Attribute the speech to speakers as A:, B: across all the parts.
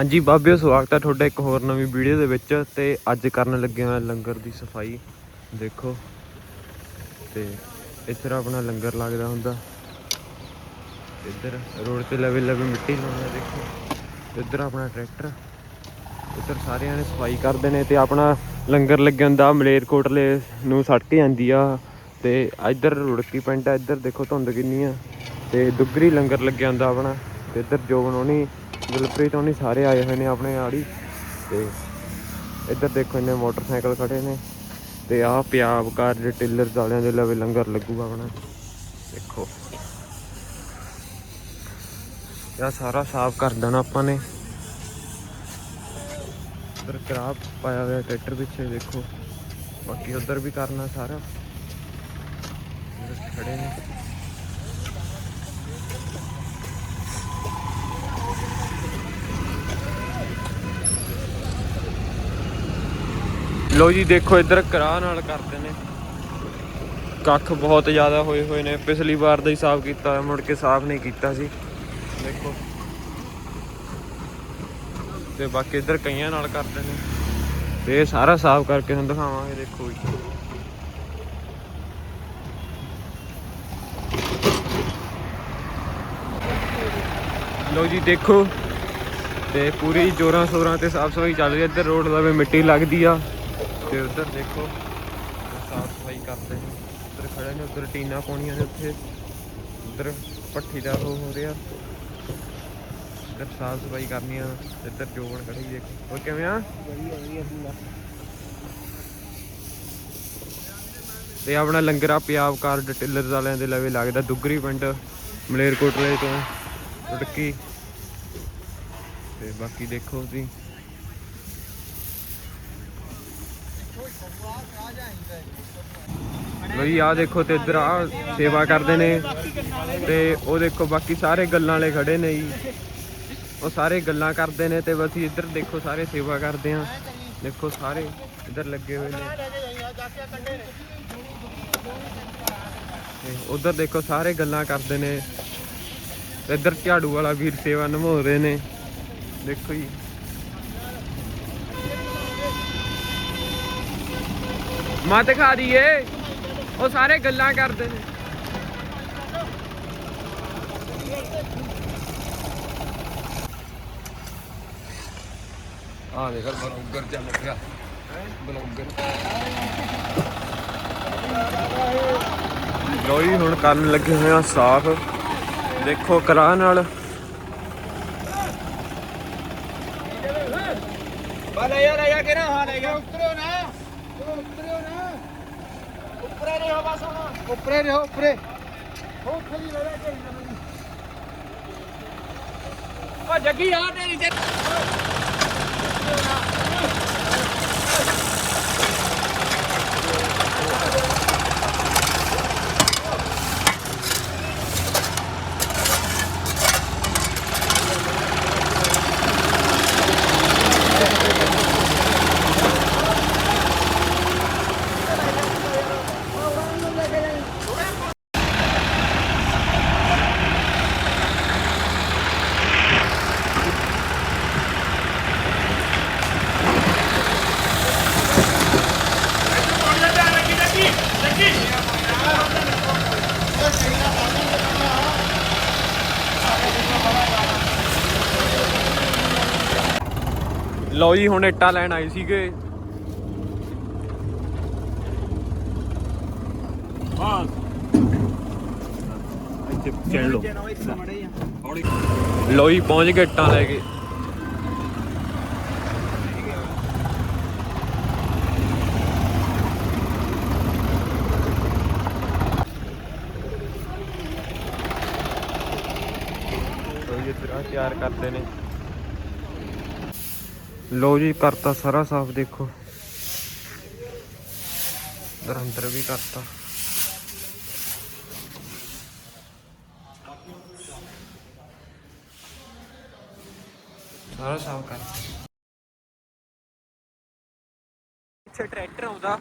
A: ਹਾਂਜੀ ਬਾਬਿਓ, ਸਵਾਗਤ ਹੈ ਤੁਹਾਡਾ ਇੱਕ ਹੋਰ ਨਵੀਂ ਵੀਡੀਓ ਦੇ ਵਿੱਚ ਤੇ ਅੱਜ ਕਰਨ ਲੱਗੇ ਹਾਂ ਲੰਗਰ ਦੀ ਸਫ਼ਾਈ। ਦੇਖੋ, ਤੇ ਇੱਧਰ ਆਪਣਾ ਲੰਗਰ ਲੱਗਦਾ ਹੁੰਦਾ। ਇੱਧਰ ਰੋਡ ਤੇ ਲਵੇ ਲਵੇ ਮਿੱਟੀ ਲਾਉਂਦਾ ਦੇਖੋ। ਇੱਧਰ ਆਪਣਾ ਟਰੈਕਟਰ। ਇੱਧਰ ਸਾਰਿਆਂ ਨੇ ਸਫ਼ਾਈ ਕਰਦੇ ਨੇ ਤੇ ਆਪਣਾ ਲੰਗਰ ਲੱਗਿਆ ਹੁੰਦਾ, ਮਲੇਰਕੋਟਲੇ ਨੂੰ ਸੜ ਕੇ ਜਾਂਦੀ ਆ। ਤੇ ਇੱਧਰ ਰੁੜਕੀ ਪਿੰਡ ਆ, ਇੱਧਰ ਦੇਖੋ ਧੁੰਦ ਕਿੰਨੀ ਆ। ਤੇ ਦੁੱਗਰੀ ਲੰਗਰ ਲੱਗਿਆ ਹੁੰਦਾ ਆਪਣਾ। ਤੇ ਇੱਧਰ ਜੋਬਨ ਹੋਣੀ ਦਿਲਪ੍ਰੀਤ ਹੋਣੀ ਸਾਰੇ ਆਏ ਹੋਏ ਨੇ ਆਪਣੇ ਆੜੀ ਤੇ ਇੱਧਰ ਦੇਖੋ ਇਹਨੇ ਮੋਟਰਸਾਈਕਲ ਖੜੇ ਨੇ ਤੇ ਆਹ ਪਿਆਬ ਕਾਰ ਦੇ ਟਿੱਲਰ ਵਾਲਿਆਂ ਦੇ ਲਵੇ ਲੰਗਰ ਲੱਗੂਗਾ ਆਪਣਾ। ਦੇਖੋ। ਇਹ ਸਾਰਾ ਸਾਫ਼ ਕਰ ਦੇਣਾ ਆਪਾਂ ਨੇ। ਉਧਰ ਕਰਾਪ ਪਾਇਆ ਹੋਇਆ ਟਰੈਕਟਰ ਪਿੱਛੇ ਦੇਖੋ। ਬਾਕੀ ਉਧਰ ਵੀ ਕਰਨਾ ਸਾਰਾ। ਖੜੇ ਨੇ। ਲੋ ਜੀ, ਦੇਖੋ ਇੱਧਰ ਕਰਾਹ ਨਾਲ ਕਰਦੇ ਨੇ। ਕੱਖ ਬਹੁਤ ਜ਼ਿਆਦਾ ਹੋਏ ਹੋਏ ਨੇ। ਪਿਛਲੀ ਵਾਰ ਦਾ ਹੀ ਸਾਫ਼ ਕੀਤਾ ਮੁੜ ਕੇ ਸਾਫ਼ ਨਹੀਂ ਕੀਤਾ ਸੀ। ਦੇਖੋ। ਤੇ ਬਾਕੀ ਇੱਧਰ ਕਈਆਂ ਨਾਲ ਕਰਦੇ ਨੇ। ਤੇ ਇਹ ਸਾਰਾ ਸਾਫ਼ ਕਰਕੇ ਤੁਹਾਨੂੰ ਦਿਖਾਵਾਂਗੇ, ਦੇਖੋ ਜੀ। ਲੋ ਜੀ, ਦੇਖੋ। ਤੇ ਪੂਰੀ ਜੋਰਾਂ ਸ਼ੋਰਾਂ ਤੇ ਸਾਫ਼ ਸਫ਼ਾਈ ਚੱਲ ਰਹੀ ਹੈ। ਇੱਧਰ ਰੋਡ ਲਵੇ ਮਿੱਟੀ ਲੱਗਦੀ ਆ। ਤੇ ਉੱਧਰ ਦੇਖੋ ਸਾਫ਼ ਸਫ਼ਾਈ ਕਰਦੇ ਨੇ। ਉੱਧਰ ਖੜੇ ਨੇ ਉੱਧਰ ਟੀਨਾ ਪਾਉਣੀਆਂ ਨੇ ਉੱਥੇ। ਉੱਧਰ ਪੱਠੀ ਦਾ ਉਹ ਹੋ ਰਿਹਾ। ਇੱਧਰ ਸਾਫ਼ ਸਫ਼ਾਈ ਕਰਨੀ ਆ ਇੱਧਰ ਜੋਬਨ ਖੜੀ ਦੇਖੋ। ਉਹ ਕਿਵੇਂ ਆ? ਤੇ ਆਪਣਾ ਲੰਗਰਾ ਪਿਆਬ ਕਾਰਡ ਟਿੱਲਰ ਵਾਲਿਆਂ ਦੇ ਲਵੇ ਲੱਗਦਾ ਦੁੱਗਰੀ ਪਿੰਡ ਮਲੇਰਕੋਟਲੇ ਤੋਂ ਰੁੜਕੀ। ਤੇ ਬਾਕੀ ਦੇਖੋ ਤੁਸੀਂ। ਬਈ ਆ ਦੇਖੋ ਤੇ ਇੱਧਰ ਆ ਸੇਵਾ ਕਰਦੇ ਨੇ ਤੇ ਉਹ ਦੇਖੋ ਬਾਕੀ ਸਾਰੇ ਗੱਲਾਂ ਵਾਲੇ ਖੜੇ ਨੇ ਜੀ। ਉਹ ਸਾਰੇ ਗੱਲਾਂ ਕਰਦੇ ਨੇ ਤੇ ਅਸੀਂ ਇੱਧਰ ਦੇਖੋ ਸਾਰੇ ਸੇਵਾ ਕਰਦੇ ਆ ਦੇਖੋ ਸਾਰੇ ਇੱਧਰ ਲੱਗੇ ਹੋਏ ਨੇ। ਤੇ ਉਧਰ ਦੇਖੋ ਸਾਰੇ ਗੱਲਾਂ ਕਰਦੇ ਨੇ। ਇੱਧਰ ਝਾੜੂ ਵਾਲਾ ਵੀਰ ਸੇਵਾ ਨਿਭਾਉਂਦੇ ਨੇ। ਦੇਖੋ ਜੀ। ਮਾਂ ਦਿਖਾ ਦਈਏ ਉਹ ਸਾਰੇ ਗੱਲਾਂ ਕਰਦੇ ਨੇ
B: ਆ ਦੇਖ ਬਲੌਗਰ ਚੱਲ ਪਿਆ ਬਲੌਗਰ
A: ਲੋਈ ਹੁਣ ਕਰਨ ਲੱਗੇ ਹੋਏ ਆ ਸਾਫ਼ ਦੇਖੋ ਕਰਾ ਨਾਲ
C: ਬਲੇ ਯਾਰ ਆਇਆ ਕਿ ਨਾ ਹਾਂ ਲੈ ਗਿਆ ਉਤਰਿਓ ਨਾ ਉਤਰਿਓ ਨਾ ਉੱਪਰੇ ਰਹੋ ਬਸ ਹੁਣ ਉੱਪਰੇ ਰਹੋ ਉੱਪਰੇ ਹੋ ਕੇ ਉਹ ਜੱਗੀ ਆ ਤੇਰੀ ਤੇ
A: ਲਓ ਜੀ ਹੁਣ ਇੱਟਾਂ ਲੈਣ ਆਏ ਸੀਗੇ। ਹਾਂ ਇੱਥੇ ਲਓ। ਜੀ ਪਹੁੰਚ ਗਏ ਇੱਟਾਂ ਲੈ ਕੇ। ਤਿਆਰ ਕਰਦੇ ਨੇ। ਲੋ ਜੀ, ਕਰਤਾ ਸਾਰਾ ਸਾਫ਼ ਦੇਖੋ। ਅੰਦਰ ਵੀ ਕਰਤਾ। ਸਾਰਾ ਸਾਫ਼ ਕਰ। ਇੱਥੇ ਟਰੈਕਟਰ ਆਉਂਦਾ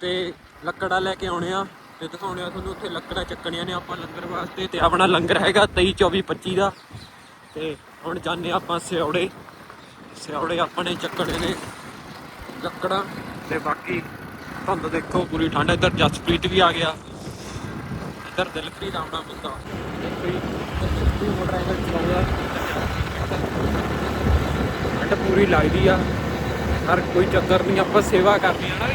A: ਤੇ ਲੱਕੜਾ ਲੈ ਕੇ ਆਉਣੇ ਆ ਤੇ ਦਿਖਾਉਣੇ ਆ ਤੁਹਾਨੂੰ, ਉੱਥੇ ਲੱਕੜਾਂ ਚੱਕਣੀਆਂ ਨੇ ਆਪਾਂ ਲੰਗਰ ਵਾਸਤੇ ਤੇ ਆਪਣਾ ਲੰਗਰ ਹੈਗਾ 23 24 25 ਦਾ। ਤੇ ਹੁਣ ਜਾਂਦੇ ਹਾਂ ਆਪਾਂ ਸਿਉੜੇ। ਸਿਆਉੜੇ ਆਪਣੇ ਚੱਕੜੇ ਨੇ, ਲੱਕੜਾਂ ਤੇ ਬਾਕੀ ਧੁੰਦ ਦੇਖੋ, ਪੂਰੀ ਠੰਡ। ਇੱਧਰ ਜਸਪ੍ਰੀਤ ਵੀ ਆ ਗਿਆ। ਇੱਧਰ ਦਿਲਪ੍ਰੀਤ ਆਉਣਾ ਬੰਦਾ। ਦਿਲਪ੍ਰੀਤ ਮੋਟਰਸਾਈਕਲ ਚਲਾਉਂਦਾ। ਠੰਡ ਪੂਰੀ ਲੱਗਦੀ ਆ। ਹਰ ਕੋਈ ਚੱਕਰ ਨਹੀਂ, ਆਪਾਂ ਸੇਵਾ ਕਰਨੀ ਆ ਨਾ ਵੀ।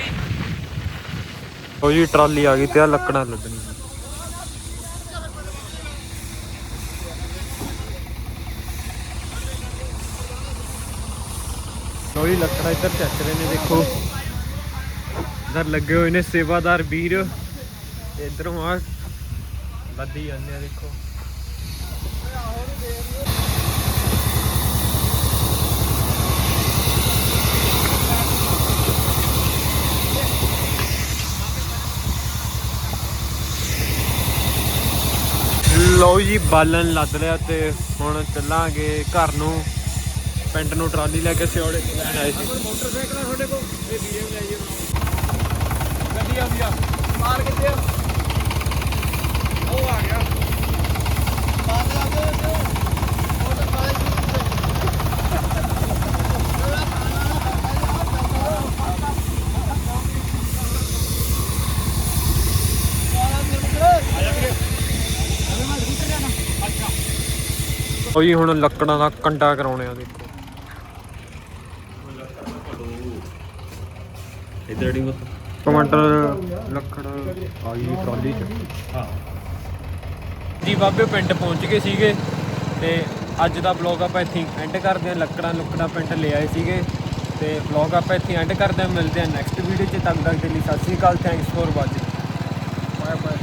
A: ਉਹ ਜੀ ਟਰਾਲੀ ਆ ਗਈ ਤੇ ਆ ਲੱਕੜਾਂ ਲੱਗਣੀਆਂ। ਕੋਈ ਲੱਕੜਾਂ ਇੱਧਰ ਚੱਕ ਰਹੇ ਨੇ, ਦੇਖੋ। ਇੱਧਰ ਲੱਗੇ ਹੋਏ ਨੇ ਸੇਵਾਦਾਰ ਵੀਰ। ਇਧਰੋਂ ਆ ਲੱਦੀ ਜਾਂਦੇ ਆ, ਦੇਖੋ। ਲਓ ਜੀ, ਬਾਲਣ ਲੱਦ ਲਿਆ ਤੇ ਹੁਣ ਚੱਲਾਂਗੇ ਘਰ ਨੂੰ। ਪਿੰਡ ਨੂੰ ਟਰਾਲੀ ਲੈ ਕੇ ਸਿਉੜੇ ਲੈਣ ਆਏ ਸੀ।
C: ਮੋਟਰਸਾਈਕਲ ਆ ਤੁਹਾਡੇ ਕੋਲ? ਇਹ ਵੀਡੀਓ ਲੈ ਆਈਏ ਗੱਡੀ ਆਉਂਦੀ ਆ। ਮਾਰ ਕਿੱਥੇ ਆ? ਉਹ ਆ ਗਿਆ। ਮਾਰ ਲਾ ਉਹ
A: ਜੀ ਹੁਣ ਲੱਕੜਾਂ ਦਾ ਕੰਡਾ ਕਰਾਉਣੇ ਆ ਦੇਖੋ।
B: ਇਧਰ ਮਤ
A: ਟਮਾਟਰ ਲੱਕੜ ਆ ਗਈ ਟਰਾਲੀ ਚ।
B: ਹਾਂ।
A: ਜੀ ਬਾਬੇ ਪਿੰਡ ਪਹੁੰਚ ਗਏ ਸੀਗੇ ਤੇ ਅੱਜ ਦਾ ਬਲੌਗ ਆਪਾਂ ਇੱਥੇ ਐਂਡ ਕਰਦੇ ਹਾਂ। ਲੱਕੜਾਂ ਲੁੱਕੜਾਂ ਪਿੰਡ ਲੈ ਆਏ ਸੀਗੇ ਤੇ ਬਲੌਗ ਆਪਾਂ ਇੱਥੇ ਐਂਡ ਕਰਦੇ ਹਾਂ। ਮਿਲਦੇ ਹਾਂ ਨੈਕਸਟ ਵੀਡੀਓ 'ਚ। ਤਦ ਤੱਕ ਦੇ ਲਈ ਸਤਿ ਸ਼੍ਰੀ ਅਕਾਲ। Thanks for watching
C: bye bye